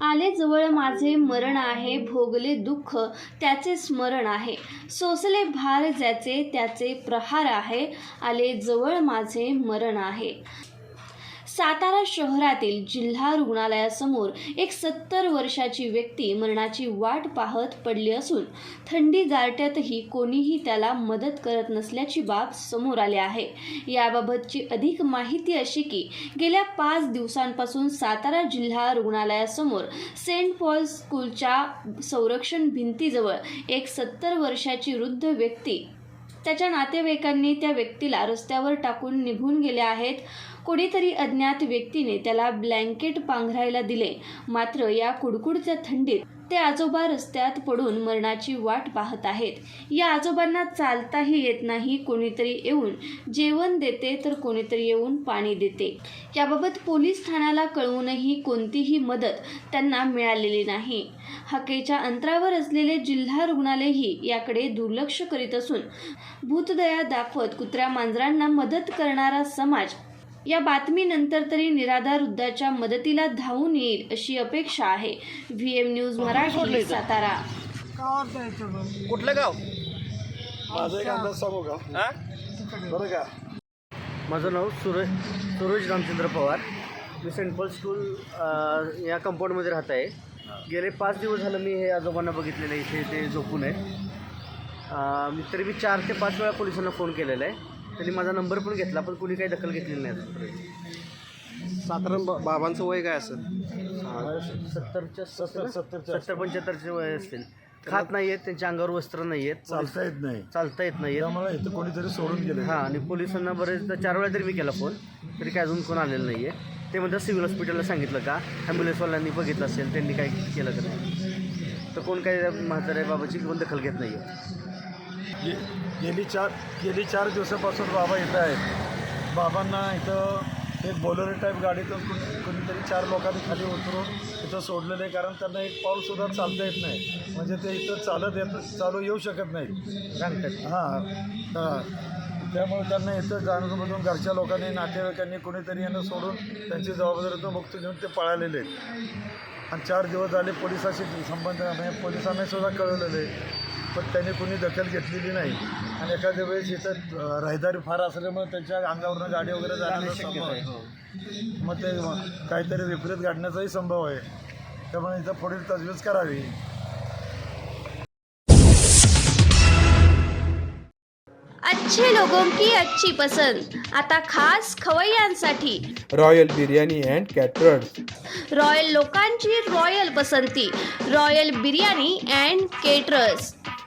आले जवळ माझे मरण आहे भोगले दुःख त्याचे स्मरण आहे. सोसले भार ज्याचे त्याचे प्रहार आहे आले जवळ माझे मरण आहे. सातारा शहरातील जिल्हा रुग्णालयासमोर एक सत्तर वर्षाची व्यक्ती मरणाची वाट पाहत पडली असून थंडी गारट्यातही कोणीही त्याला मदत करत नसल्याची बाब समोर आली आहे. याबाबतची अधिक माहिती अशी की गेल्या पाच दिवसांपासून सातारा जिल्हा रुग्णालयासमोर सेंट पॉल स्कूलच्या संरक्षण भिंतीजवळ एक सत्तर वर्षाची वृद्ध व्यक्ती त्याच्या नातेवाईकांनी त्या व्यक्तीला रस्त्यावर टाकून निघून गेले आहेत. कोणीतरी अज्ञात व्यक्तीने त्याला ब्लँकेट पांघरायला दिले. मात्र या कुडकुडच्या थंडीत ते आजोबा रस्त्यात पडून मरणाची वाट पाहत आहेत. या आजोबांना चालताही येत नाही कोणीतरी येऊन जेवण देते तर कोणीतरी येऊन पाणी देते. याबाबत पोलीस ठाण्याला कळवूनही कोणतीही मदत त्यांना मिळालेली नाही. हाकेच्या अंतरावर असलेले जिल्हा रुग्णालयही याकडे दुर्लक्ष करीत असून भूतदया दाखवत कुत्र्या मांजरांना मदत करणारा समाज या बातमीनंतर तरी निराधार वृद्धाच्या मदतीला धावून येईल अशी अपेक्षा आहे. V M news Marathi Satara. कुठलं गाव? माझं एक अंदाज सांगू का? हा? बरं का? माझं नाव सूरज सूरज रामचंद्र पवार. मी सेंट पॉल स्कूल या कंपाऊंडमध्ये राहत आहे. गेले पाच दिवस झालं मी हे आजोबांना बघितलेलं आहे इथे ते झोपून आहे. तरी मी चार ते पाच वेळा पोलिसांना फोन केलेला आहे. त्यांनी माझा नंबर पण घेतला पण कोणी काही दखल घेतलेली नाही अजूनपर्यंत. साधारण बा- बाबांचं वय काय असेल? सत्तरच्या सत्तर- सत्तरच्या सत्तर पंच्याहत्तरचे वय असतील. खात नाही आहेत त्यांच्या अंगावर वस्त्र नाही आहेत चालता येत नाही. चालता येत नाही इथं कोणीतरी सोडून गेले हां आणि पोलिसांना बरेचदा चार वेळा तरी मी केला फोन तरी काय अजून कोण आलेलं नाही आहे ते म्हणतात सिव्हिल हॉस्पिटलला सांगितलं का? ॲम्ब्युलन्सवाल्यांनी बघितलं असेल त्यांनी काय केलं का नाही? तर कोण काही म्हाताऱ्या बाबाची कोण दखल घेत नाही आहे गे- गेली चार गेली चार दिवसापासून बाबा इथं आहेत. बाबांना इथं एक बोलेरो टाईप गाडीतून कुणी कुणीतरी चार लोकांनी खाली उतरून इथं सोडलेलं आहे. कारण त्यांना एक पाऊलसुद्धा चालता येत नाही. म्हणजे ते इथं चालत येत चालू येऊ शकत सांगतात हां हां. त्यामुळे त्यांना इथं जाणून घरच्या लोकांनी नातेवाईकांनी कोणीतरी यांना सोडून त्यांची जबाबदारी तो मुक्त घेऊन ते पळालेले आहेत. आणि चार दिवस झाले पोलिसाशी संबंध म्हणजे पोलिसांना सुद्धा कळवलेलं आहे. पण त्यांनी कोणी दखल घेतलेली नाही. आणि एखाद्या वेळेस इथं रहदारी फार असल्यामुळे त्यांच्या अंगावरनं गाडी वगैरे जाण्याचा संभव आहे. मग ते मग काहीतरी विपरीत घडण्याचाही संभव आहे. त्यामुळे इथं पुढील तजवीज करावी. अच्छे लोगों की अच्छी पसंद. आता खास खवय्यांसाठी royal biryani and caterers royal लोकांची रॉयल पसंती. Royal biryani and caterers